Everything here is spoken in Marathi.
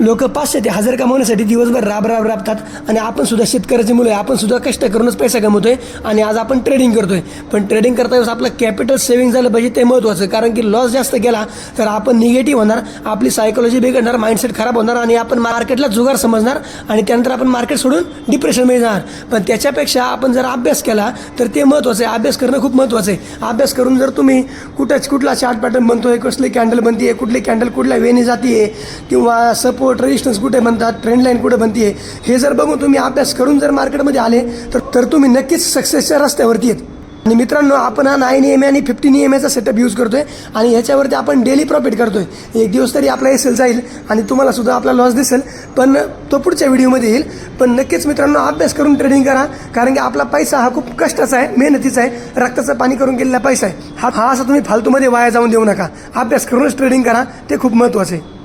लोक पाचशे ते हजार कमवण्यासाठी दिवसभर राब राब राबतात. आणि आपण सुद्धा शेतकऱ्याची मुलं आहे. आपण सुद्धा कष्ट करूनच पैसा कमवतोय आणि आज आपण ट्रेडिंग करतोय. पण ट्रेडिंग करता वेळेस आपलं कॅपिटल सेव्हिंग झालं पाहिजे ते महत्त्वाचं. कारण की लॉस जास्त गेला तर आपण निगेटिव्ह होणार आपली सायकोलॉजी बिघडणार माइंडसेट खराब होणार आणि आपण मार्केटला जुगार समजणार आणि त्यानंतर आपण मार्केट सोडून डिप्रेशनमध्ये जाणार. पण त्याच्यापेक्षा आपण जर अभ्यास केला तर ते महत्त्वाचं आहे. अभ्यास करणं खूप महत्त्वाचं आहे. अभ्यास करून जर तुम्ही कुठंच कुठला चार्ट पॅटर्न बनतोय कसली कॅन्डल बनते कुठली कॅन्डल कुठल्या वेने जाते किंवा सपोज सपोर्ट कुठे म्हणतात ट्रेंड लाईन कुठे बनते हे जर बघून तुम्ही अभ्यास करून जर मार्केटमध्ये आले तर तर तुम्ही नक्कीच सक्सेसच्या रस्त्यावरती आहेत आणि मित्रांनो आपण हा नाईन एम ए आणि फिफ्टीन एम एचा सेटअप यूज करतोय आणि ह्याच्यावरती आपण डेली प्रॉफिट करतोय. एक दिवस तरी आपला एसेल जाईल आणि तुम्हाला सुद्धा आपला लॉस दिसेल पण तो पुढच्या व्हिडिओमध्ये येईल. पण नक्कीच मित्रांनो अभ्यास करून ट्रेडिंग करा कारण की आपला पैसा हा खूप कष्टाचा आहे मेहनतीचा आहे रक्ताचं पाणी करून गेलेला पैसा आहे. हा हा असा तुम्ही फालतूमध्ये वाया जाऊन देऊ नका. अभ्यास करूनच ट्रेडिंग करा ते खूप महत्त्वाचं आहे.